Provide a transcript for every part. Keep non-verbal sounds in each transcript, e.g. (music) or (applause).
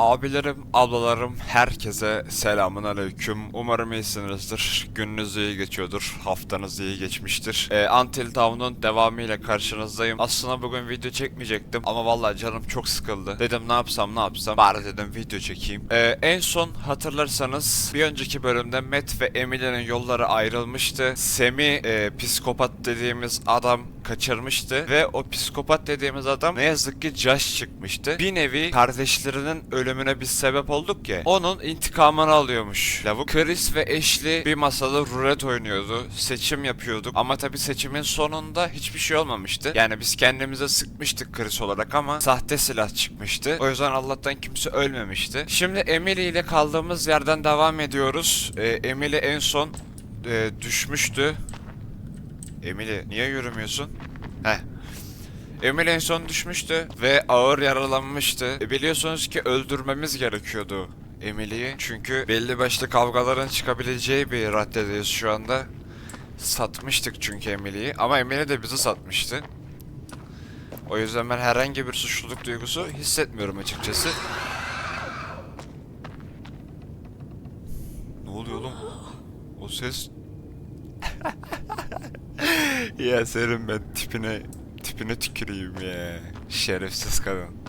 Abilerim, ablalarım, herkese selamun aleyküm. Umarım iyisinizdir. Gününüz iyi geçiyordur. Haftanız iyi geçmiştir. Ee, Until Dawn'un devamıyla karşınızdayım. Aslında bugün video çekmeyecektim ama vallahi canım çok sıkıldı. Dedim ne yapsam ne yapsam. Bari dedim video çekeyim. Ee, en son hatırlarsanız bir önceki bölümde Matt ve Emily'nin yolları ayrılmıştı. Semi e, psikopat dediğimiz adam kaçırmıştı ve o psikopat dediğimiz adam ne yazık ki Josh çıkmıştı. Bir nevi kardeşlerinin ölümüne biz sebep olduk ya. Onun intikamını alıyormuş. Lavuk Chris ve Ashley bir masada rulet oynuyordu. Seçim yapıyorduk ama tabi seçimin sonunda hiçbir şey olmamıştı. Yani biz kendimize sıkmıştık Chris olarak ama sahte silah çıkmıştı. O yüzden Allah'tan kimse ölmemişti. Şimdi Emily ile kaldığımız yerden devam ediyoruz. Ee, Emily en son e, düşmüştü. Emily niye yürümüyorsun? Heh. Emily en son düşmüştü ve ağır yaralanmıştı. E, biliyorsunuz ki öldürmemiz gerekiyordu Emily'yi. Çünkü belli başlı kavgaların çıkabileceği bir raddedeyiz şu anda. Satmıştık çünkü Emily'yi ama Emily de bizi satmıştı. O yüzden ben herhangi bir suçluluk duygusu hissetmiyorum açıkçası. Ne oluyor oğlum? O ses (laughs) ya senin ben tipine tipine tüküreyim ya. Şerefsiz kadın.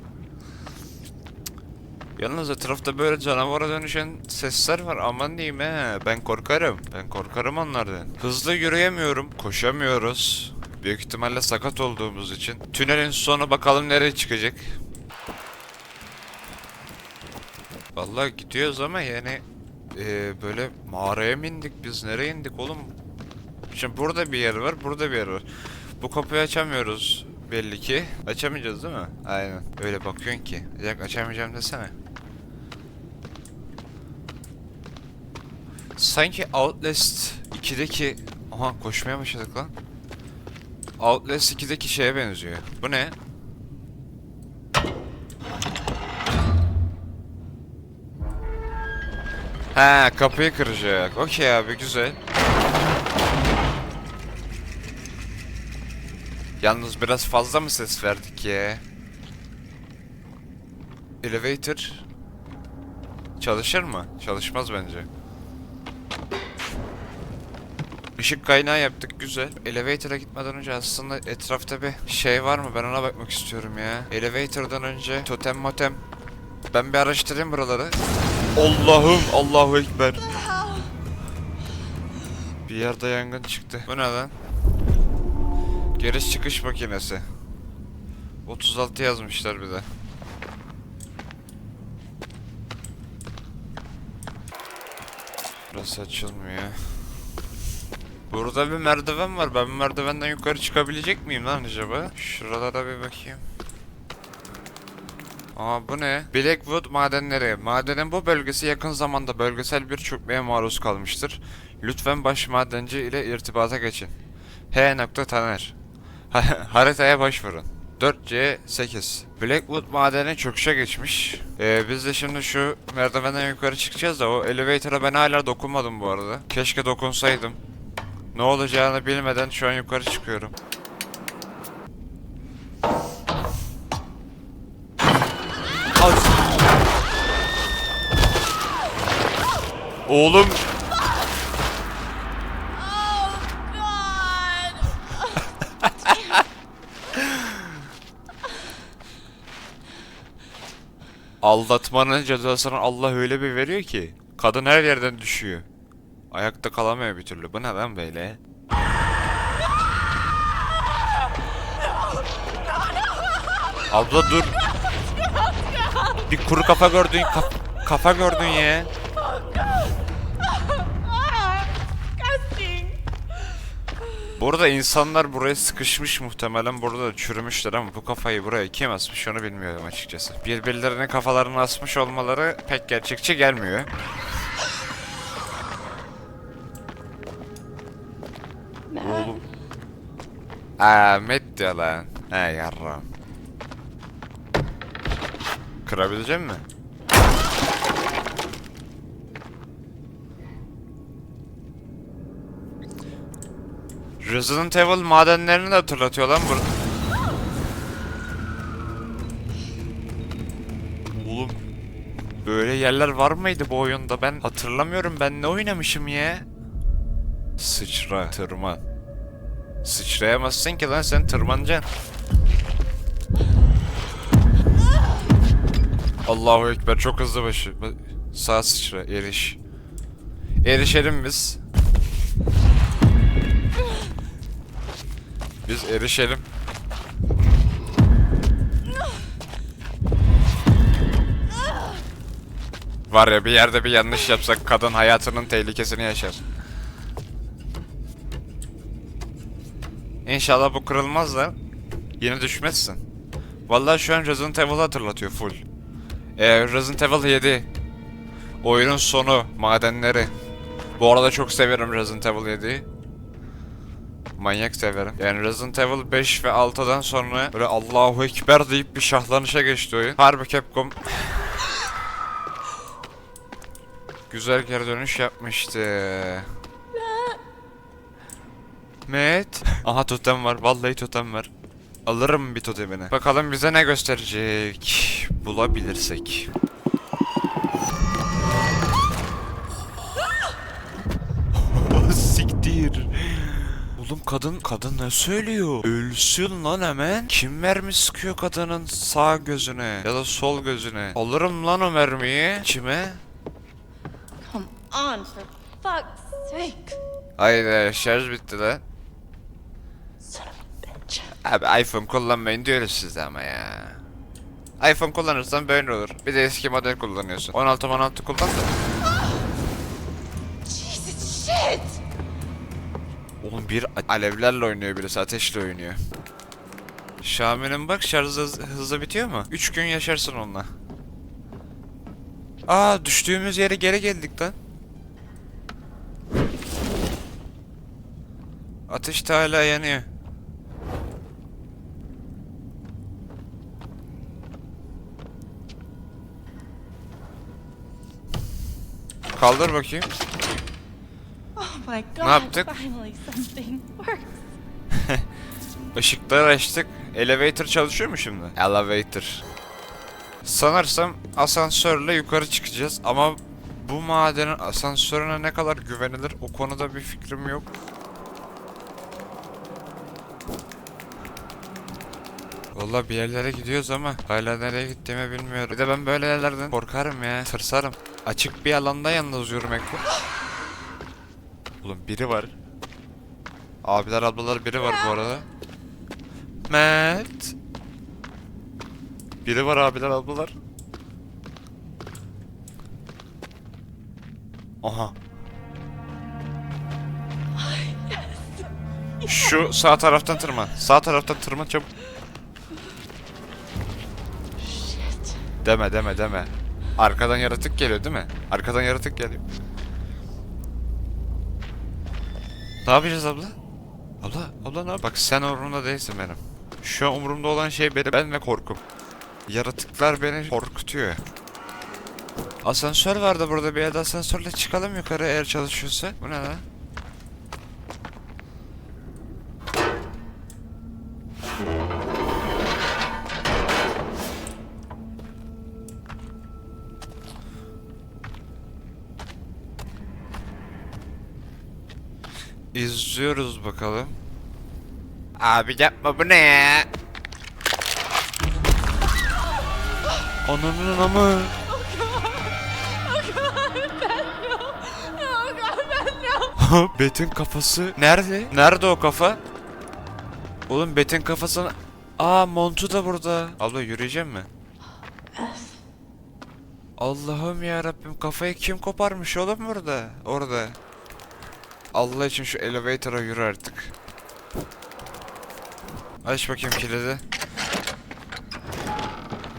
Yalnız etrafta böyle canavara dönüşen sesler var aman diyeyim he. Ben korkarım. Ben korkarım onlardan. Hızlı yürüyemiyorum. Koşamıyoruz. Büyük ihtimalle sakat olduğumuz için. Tünelin sonu bakalım nereye çıkacak. Vallahi gidiyoruz ama yani eee, böyle mağaraya mı indik biz? Nereye indik oğlum? Şimdi burada bir yer var, burada bir yer var. Bu kapıyı açamıyoruz belli ki. Açamayacağız değil mi? Aynen. Öyle bakıyorsun ki. Dakika açamayacağım desene. Sanki Outlast 2'deki... Aha koşmaya başladık lan. Outlast 2'deki şeye benziyor. Bu ne? Ha kapıyı kıracak. Okey abi güzel. Yalnız biraz fazla mı ses verdik ya? Elevator çalışır mı? Çalışmaz bence. Işık kaynağı yaptık güzel. Elevator'a gitmeden önce aslında etrafta bir şey var mı? Ben ona bakmak istiyorum ya. Elevator'dan önce totem motem. Ben bir araştırayım buraları. Allah'ım Allahu Ekber. Bir yerde yangın çıktı. Bu ne lan? Giriş çıkış makinesi. 36 yazmışlar bir de. Burası açılmıyor. Burada bir merdiven var. Ben merdivenden yukarı çıkabilecek miyim lan acaba? Şuralara bir bakayım. Aa bu ne? Blackwood madenleri. Madenin bu bölgesi yakın zamanda bölgesel bir çökmeye maruz kalmıştır. Lütfen baş madenci ile irtibata geçin. H. Taner. (laughs) Haritaya başvurun. 4C8 Blackwood madeni çöküşe geçmiş. Ee, biz de şimdi şu merdivenden yukarı çıkacağız da o elevator'a ben hala dokunmadım bu arada. Keşke dokunsaydım. Ne olacağını bilmeden şu an yukarı çıkıyorum. Oğlum Aldatmanın cezasını Allah öyle bir veriyor ki kadın her yerden düşüyor. Ayakta kalamıyor bir türlü. Bu ne lan böyle? Abla dur. Bir kuru kafa gördün, kaf- kafa gördün ya. Burada insanlar buraya sıkışmış muhtemelen burada da çürümüşler ama bu kafayı buraya kim asmış onu bilmiyorum açıkçası. Birbirlerine kafalarını asmış olmaları pek gerçekçi gelmiyor. Oğlum. Aa met diyor lan. He yarram. Kırabilecek mi? Resident Evil madenlerini de hatırlatıyor lan bu. Oğlum Böyle yerler var mıydı bu oyunda? Ben hatırlamıyorum. Ben ne oynamışım ya? Sıçra, tırman. Sıçrayamazsın ki lan sen tırmanacaksın. Allahu Ekber çok hızlı başı. Sağ sıçra, eriş. Erişelim biz. Biz erişelim. Var ya bir yerde bir yanlış yapsak kadın hayatının tehlikesini yaşar. İnşallah bu kırılmaz da yine düşmezsin. Vallahi şu an Resident Evil'ı hatırlatıyor full. Ee, Resident Evil 7. Oyunun sonu, madenleri. Bu arada çok severim Resident Evil 7'yi. Manyak severim. Yani Resident Evil 5 ve 6'dan sonra böyle Allahu Ekber deyip bir şahlanışa geçti oyun. Harbi Capcom güzel geri dönüş yapmıştı. Met. Aha totem var. Vallahi totem var. Alırım bir totemini. Bakalım bize ne gösterecek. Bulabilirsek. Kadın kadın ne söylüyor? Ölsün lan hemen. Kim mermi sıkıyor kadının sağ gözüne ya da sol gözüne? Alırım lan o mermiyi. Kime? Come on, for fuck's sake. Haydi şarj bitti lan. Son of a bitch. Abi iPhone kullanmayın diyoruz size ama ya. iPhone kullanırsan böyle olur. Bir de eski model kullanıyorsun. 16 16 kullan da. Oğlum bir alevlerle oynuyor birisi ateşle oynuyor. Şami'nin bak şarjı hız- hızlı bitiyor mu? 3 gün yaşarsın onunla. Aa düştüğümüz yere geri geldik lan. Ateş de hala yanıyor. Kaldır bakayım. My god, yaptık? something works. (laughs) Işıkları açtık. Elevator çalışıyor mu şimdi? Elevator. Sanırsam asansörle yukarı çıkacağız ama bu madenin asansörüne ne kadar güvenilir o konuda bir fikrim yok. Valla bir yerlere gidiyoruz ama hala nereye gittiğimi bilmiyorum. Bir de ben böyle yerlerden korkarım ya, tırsarım. Açık bir alanda yalnız yürümek bu. (gasps) (gasps) (gasps) Oğlum biri var. Abiler ablalar biri var bu arada. Mert. Biri var abiler ablalar. Aha. Şu sağ taraftan tırman. Sağ taraftan tırman çabuk. Deme deme deme. Arkadan yaratık geliyor değil mi? Arkadan yaratık geliyor. Ne yapacağız abla? Abla, abla ne yap- Bak sen umurumda değilsin benim. Şu an umurumda olan şey benim, ben ve korkum. Yaratıklar beni korkutuyor. Asansör vardı burada bir yerde asansörle çıkalım yukarı eğer çalışıyorsa. Bu ne lan? İzliyoruz bakalım. Abi yapma bu ne ya? Ananın no! (laughs) Bet'in kafası nerede? Nerede o kafa? Oğlum Bet'in kafasını... Aa montu da burada. Abla yürüyeceğim mi? Allah'ım ya Rabbim kafayı kim koparmış oğlum burada? Orada. Allah için şu elevator'a yürü artık. Aç bakayım kilidi.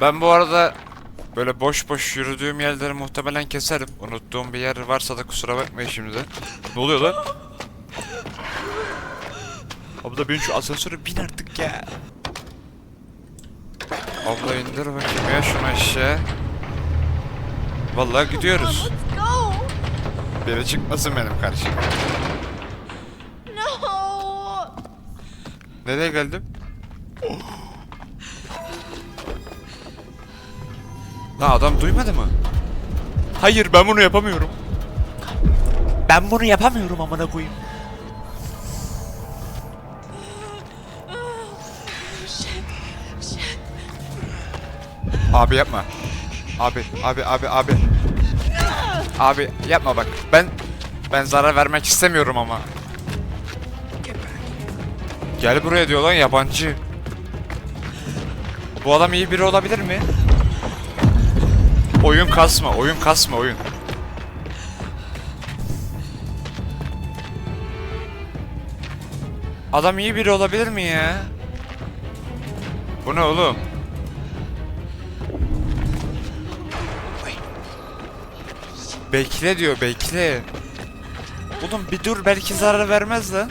Ben bu arada böyle boş boş yürüdüğüm yerleri muhtemelen keserim. Unuttuğum bir yer varsa da kusura bakmayın şimdi. Ne oluyor lan? Abla bin şu asansöre bin artık ya. Abla indir bakayım ya şunu aşağı. Vallahi gidiyoruz. Biri çıkmasın benim karşıma. No! Nereye geldim? Lan adam duymadı mı? Hayır ben bunu yapamıyorum. Ben bunu yapamıyorum amına koyayım. Abi yapma. Abi, abi, abi, abi. Abi yapma bak. Ben ben zarar vermek istemiyorum ama. Gel buraya diyor lan yabancı. Bu adam iyi biri olabilir mi? Oyun kasma, oyun kasma, oyun. Adam iyi biri olabilir mi ya? Bu ne oğlum? Bekle diyor bekle. Oğlum bir dur belki zarar vermez lan.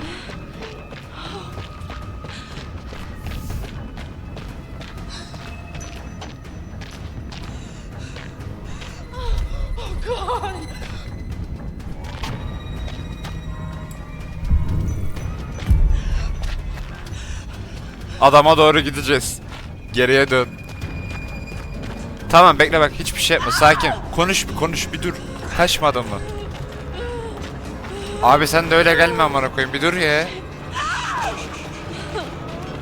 Adama doğru gideceğiz. Geriye dön. Tamam bekle bak hiçbir şey yapma sakin. Konuş bir konuş bir dur. Kaçma adamla. Abi sen de öyle gelme amına koyayım bir dur ya.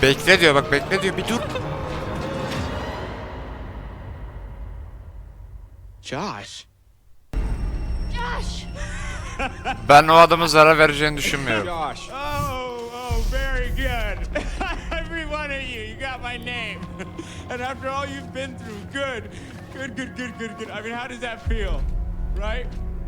Bekle diyor bak bekle diyor bir dur. Josh. Josh. Ben o adamın zarar vereceğini düşünmüyorum. Josh. Oh, oh, very good. (laughs) Every one of you, you got my name. (laughs) and after all you've been through, good. Good, good, good, good, good. I mean, how does that feel? Right?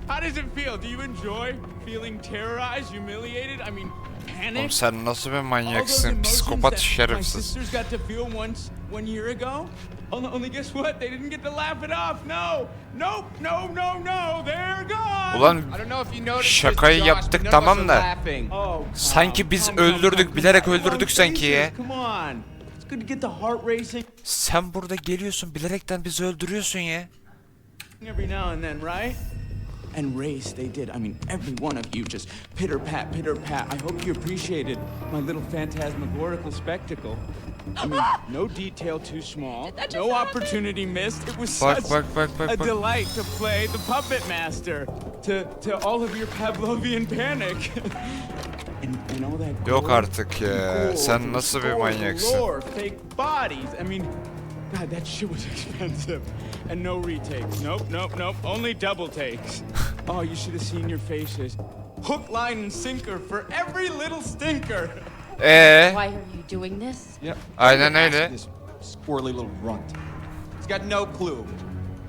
How does it feel? Do you enjoy feeling terrorized, humiliated? I mean, Oğlum panicked? sen nasıl bir All those manyaksın? emotions Psikopat that My şerefsiz. sisters got to feel once, one year ago. Only, only guess what? They didn't get to laugh it off. No, nope, no, no, no. They're gone. Ulan I don't know if you noticed Şakayı yaptık, tamam da. Oh, Sanki biz öldürdük, bilerek öldürdük sanki ya. faces, Come on. It's good to get the heart racing Sen burada geliyorsun bilerekten bizi öldürüyorsun ya. Every now and then, right? And race, they did. I mean, every one of you just pitter pat, pitter pat. I hope you appreciated my little phantasmagorical spectacle. I mean, no detail too small, Did that no happen? opportunity missed. It was Bak such a bak. delight to play the puppet master to to all of your Pavlovian panic. (laughs) and, and all that Yok gore artık ya. and Sen gore, nasıl bir gore, manyaksın? Lore, fake bodies. I mean, God, that shit was (laughs) expensive. And no retakes. Nope, nope, nope. Only double takes. (laughs) oh, you should have seen your faces. Hook, line, and sinker for every little stinker. Ee, Why are you doing this? Yep. Aynen Ask öyle. This squirrely little runt. He's got no clue.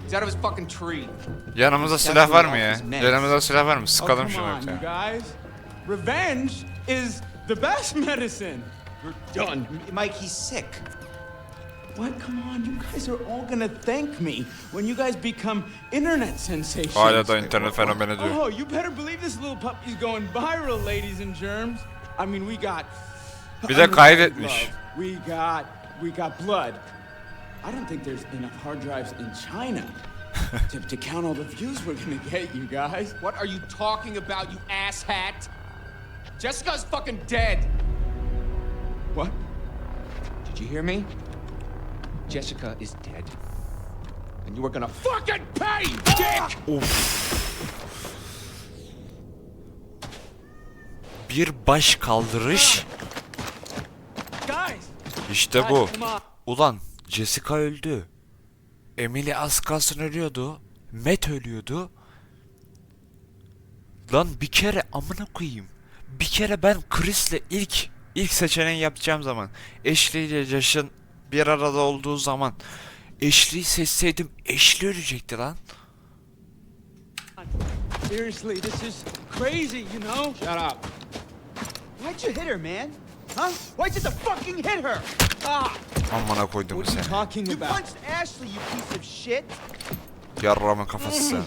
He's out of his fucking tree. yanımızda silah var mı ya? Yanımızda silah var mı? Sıkalım come şunu. on, you bir tane. guys. Revenge is the best (laughs) medicine. You're done. Mike, he's sick. What? Come on, you guys are all gonna thank me when you guys become internet sensations. Hala da internet fenomeni diyor. Oh, you better believe this little puppy's going viral, ladies and germs. I mean, we got. Bir de kaydetmiş. love. We got, we got blood. I don't think there's enough hard drives in China (laughs) to, to count all the views we're gonna get, you guys. What are you talking about, you asshat? Jessica's fucking dead. What? Did you hear me? Jessica is dead. And you are gonna fucking pay, dick! Bir baş kaldırış. Guys! İşte bu. Ulan Jessica öldü. Emily az kalsın ölüyordu. Matt ölüyordu. Lan bir kere amına koyayım. Bir kere ben Chris'le ilk ilk seçeneği yapacağım zaman Ashley ile Josh'ın bir arada olduğu zaman Ashley'i seçseydim Ashley ölecekti lan. Seriously, this is crazy, you know? Shut up. Why'd you hit her, man? Huh? Why'd you just fucking hit her? Ah! Amına koydum What are you seni. You punched Ashley, you piece of shit! Yarramın kafası seni.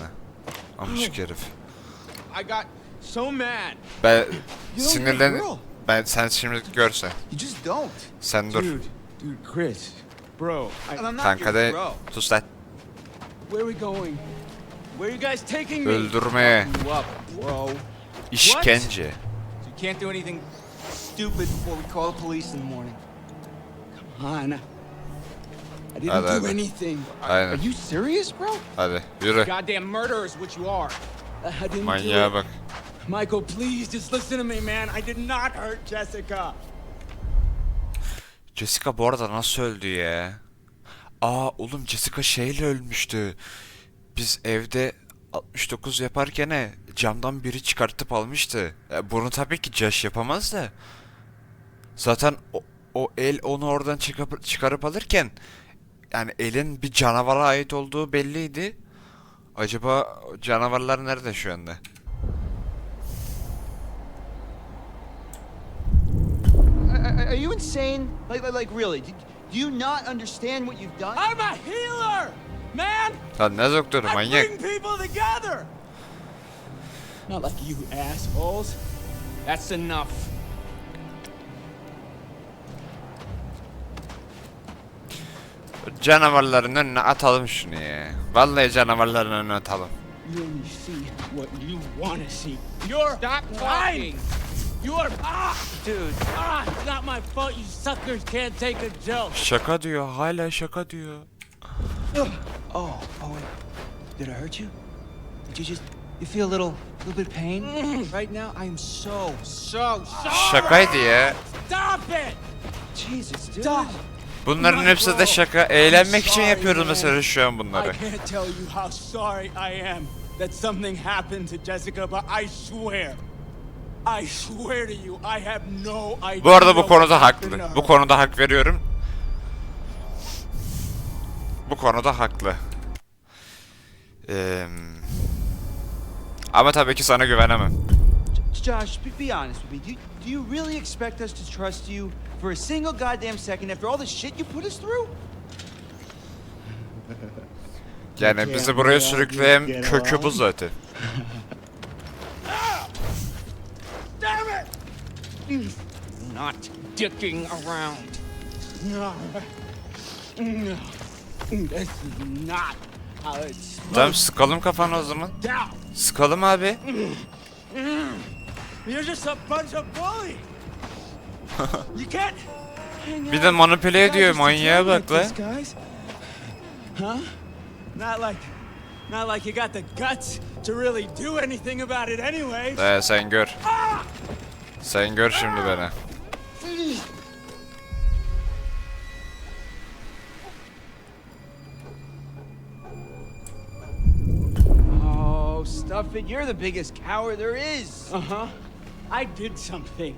Amcık herif. I got so mad. Ben sinirlen... Ben sen şimdi görsen. You just don't. Sen dur. Dude, dude, Chris, bro, I, And I'm not Kanka your de bro. sus lan. where are we going? Where are you guys taking me? Öldürmeye. You up, bro. işkence. So you can't do anything stupid before we call the police in the morning. Come on. I didn't Hadi, do hadi. anything. Are, Aynen. are you serious, bro? Hadi yürü. Goddamn murderer is what you are. I didn't do it. bak. Michael, please just listen to me, man. I did not hurt Jessica. Jessica bu arada nasıl öldü ya? Aa oğlum Jessica şeyle ölmüştü. Biz evde 69 yaparken he, camdan biri çıkartıp almıştı. E, bunu tabii ki Josh yapamaz da. Zaten o, o el onu oradan çıkarıp, çıkarıp alırken yani elin bir canavara ait olduğu belliydi. Acaba canavarlar nerede şu anda? Are, are you insane? Like, like, like really? Do, do you not understand what you've done? I'm a healer, man. Lan ne doktoru I manyak. bring people together. Not like you assholes. That's enough. Canavarların önüne atalım şunu ya. Vallahi canavarların önüne atalım. You only see what you want to see. You're Stop blind. You are ah, Dude, ah. It's not my fault. You suckers can't take a joke. Şaka diyor, hala şaka diyor. oh, oh wait. Did I hurt you? Did you just, you feel a little, little bit of pain? right now, I am so, so sorry. Şakaydı ya. Stop it. Jesus, dude. Stop. Bunların hepsi de şaka. Eğlenmek için yapıyoruz mesela şu an I bunları. can't tell you how sorry I am that something happened to Jessica, but I swear, Bu arada bu konuda haklı. Bu konuda hak veriyorum. Bu konuda haklı. Eee... Ama tabii ki sana güvenemem. Josh, be, be honest with me. Do you, do you really expect us to trust you for a single goddamn second after all the shit you put us through? Yani bizi buraya sürükleyen kökü bu zaten. (laughs) Damn it! Not dicking around. No. No. This is not how it's Tamam sıkalım kafanı o zaman. down. Sıkalım abi. You're just a bunch of bullies. (laughs) you can't. hang Bir out de manipüle with ediyor manyağa bak this, guys. Huh? Not like, not like you got the guts to really do anything about it, anyways. Ee, sen gör. Sen gör şimdi beni. Oh, stuff it. You're the biggest coward there is. Uh huh. I did something.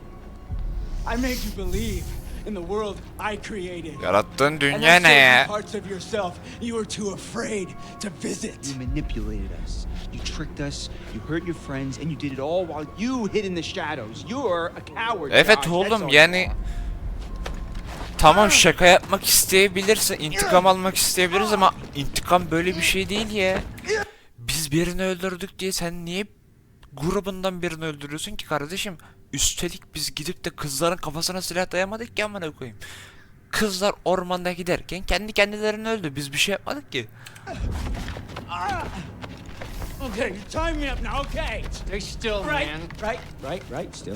I made you believe in the world I created. Yarattığın dünya ne certain ya? parts of yourself you were too afraid to visit. You manipulated us. You tricked us. You hurt your friends, and you did it all while you hid in the shadows. You're a coward. Evet oğlum yani tamam şaka yapmak isteyebilirsin, intikam almak isteyebiliriz ama intikam böyle bir şey değil ya. Biz birini öldürdük diye sen niye grubundan birini öldürüyorsun ki kardeşim? Üstelik biz gidip de kızların kafasına silah dayamadık ki amına koyayım. Kızlar ormanda giderken kendi kendilerini öldü. Biz bir şey yapmadık ki. Okay, you tie me up now, okay? Stay still, Right, man. right, right, right, still.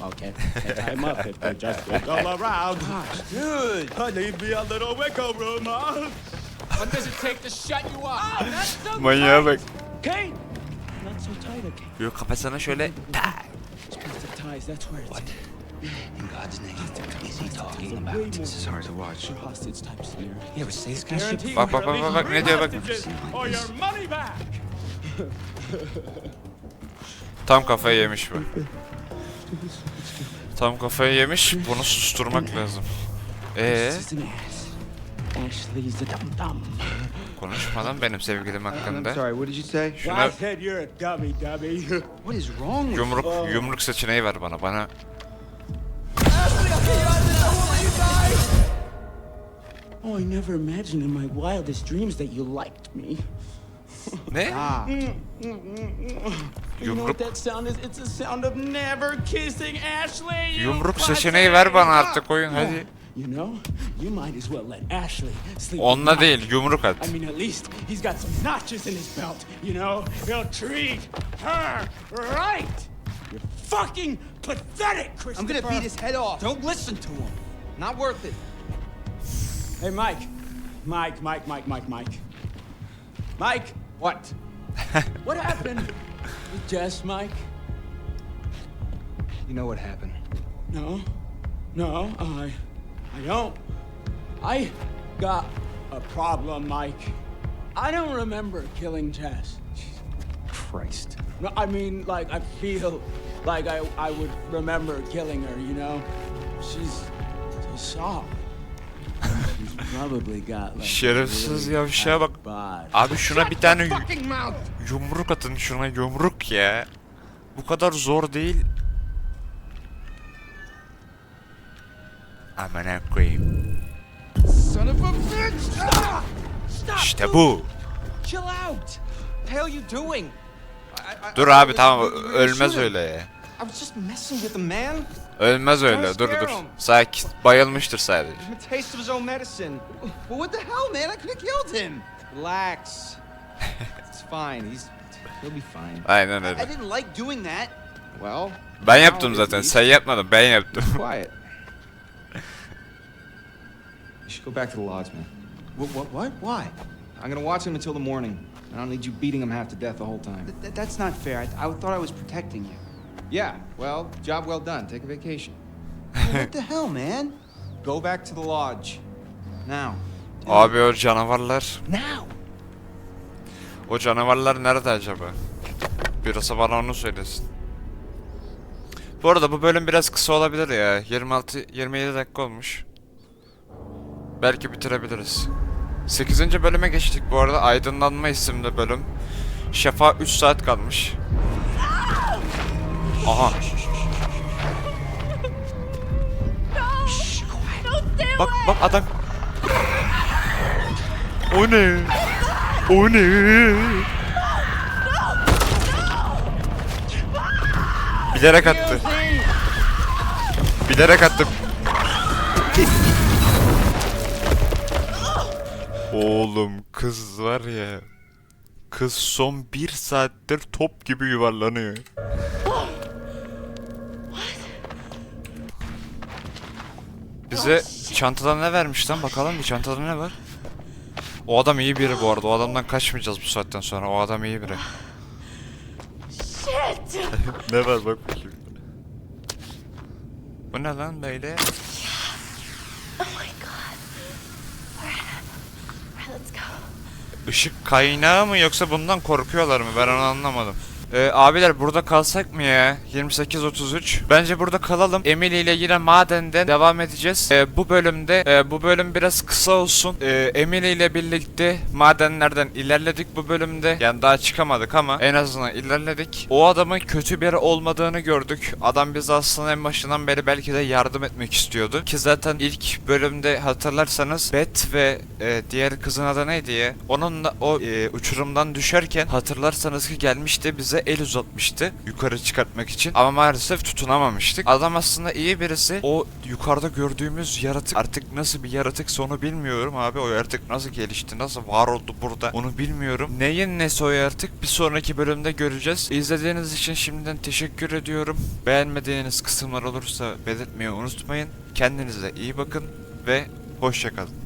Okay, (laughs) tie him up if they just (laughs) go around. Dude. I need me a little wiggle room, huh? What does it take to shut you up? Ah, that's so Manyağa bak. Okay, not so tight, okay. Yo kafasına şöyle tak. Ties, that's where it's In God's name, is he talking about? This is hard to watch. hostage type scenario. Yeah, but say this guy's shit. Guarantee Bak, bak, bak, bak, bak, ne diyor bak. hostages Or your money back. Tam kafayı yemiş bu. Tam kafayı yemiş. Bunu susturmak lazım. Ee, a dum dum. Konuşmadan benim sevgilim I'm hakkında. sorry. What did you say? Şuna I said you're a dummy, dummy. What is wrong with yumruk yumruk seçeneği ver bana. Bana Oh, I never imagined in my wildest dreams that you liked me. ne? Ah. You know Yumruk what that sound is? It's the sound of never kissing Ashley. yumruk seçeneği ver bana artık oyun hadi. You know, you might as well let Ashley sleep. Onunla with değil yumruk at. I mean, at least he's got some notches in his belt. You know, he'll treat her right. You're fucking pathetic, Christopher. I'm gonna beat his head off. Don't listen to him. Not worth it. Hey, Mike. Mike, Mike, Mike, Mike, Mike. Mike, What? (laughs) what happened with Jess, Mike? You know what happened. No, no, I, I don't. I got a problem, Mike. I don't remember killing Jess. Christ. No, I mean, like, I feel like I, I would remember killing her, you know? She's so soft. She's probably got, like, Şerefsiz really yavşağa bak. Abi şuna bir tane yumruk atın şuna yumruk ya. Bu kadar zor değil. Amına koyayım. Son of a bitch! Ah! Stop! İşte bu. Chill out. What the hell are you doing? I- I- Dur I abi was- tamam we were gonna ölmez shoot him. öyle ya. I was just messing with him, man. Ölmez öyle dur dur. Sakin. Bayılmıştır sadece. Give him a taste of his own medicine. Well, what the hell, man? I could have killed him. Relax. (laughs) it's fine. He's he'll be fine. Aynen I öyle. didn't like doing that. Well, Ben yaptım at zaten. Sen yapmadın. Ben yaptım. (laughs) You should go back to the lodge, man. What? What? What? Why? I'm gonna watch him until the morning. I don't need you beating him half to death the whole time. Th- th- that's not fair. I, I thought I was protecting you. Yeah, well, job well done. Take a vacation. (laughs) what the hell, man? Go back to the lodge. Now. Abi o canavarlar. Now. O canavarlar nerede acaba? Birisi bana onu söylesin. Bu arada bu bölüm biraz kısa olabilir ya. 26-27 dakika olmuş. Belki bitirebiliriz. 8. bölüme geçtik bu arada. Aydınlanma isimli bölüm. Şafa 3 saat kalmış. Aha. Bak bak adam. O ne? O ne? Bilerek attı. Bilerek attı. Oğlum kız var ya. Kız son bir saattir top gibi yuvarlanıyor. Bize çantada ne vermiş lan bakalım bir çantada ne var? O adam iyi biri bu arada. O adamdan kaçmayacağız bu saatten sonra. O adam iyi biri. (laughs) Ne var bak bakayım. Bu ne lan böyle? Oh my god. Alright. Alright, let's go. Işık kaynağı mı yoksa bundan korkuyorlar mı? Ben onu anlamadım. Ee, abiler burada kalsak mı ya? 28-33. Bence burada kalalım. Emily ile yine madenden devam edeceğiz. Ee, bu bölümde e, bu bölüm biraz kısa olsun. Ee, Emily ile birlikte madenlerden ilerledik bu bölümde. Yani daha çıkamadık ama en azından ilerledik. O adamın kötü biri olmadığını gördük. Adam bize aslında en başından beri belki de yardım etmek istiyordu. Ki zaten ilk bölümde hatırlarsanız Beth ve e, diğer kızın adı neydi ya? Onunla o e, uçurumdan düşerken hatırlarsanız ki gelmişti bize el uzatmıştı yukarı çıkartmak için. Ama maalesef tutunamamıştık. Adam aslında iyi birisi. O yukarıda gördüğümüz yaratık artık nasıl bir yaratıksa onu bilmiyorum abi. O yaratık nasıl gelişti, nasıl var oldu burada onu bilmiyorum. Neyin nesi o yaratık bir sonraki bölümde göreceğiz. İzlediğiniz için şimdiden teşekkür ediyorum. Beğenmediğiniz kısımlar olursa belirtmeyi unutmayın. Kendinize iyi bakın ve hoşçakalın.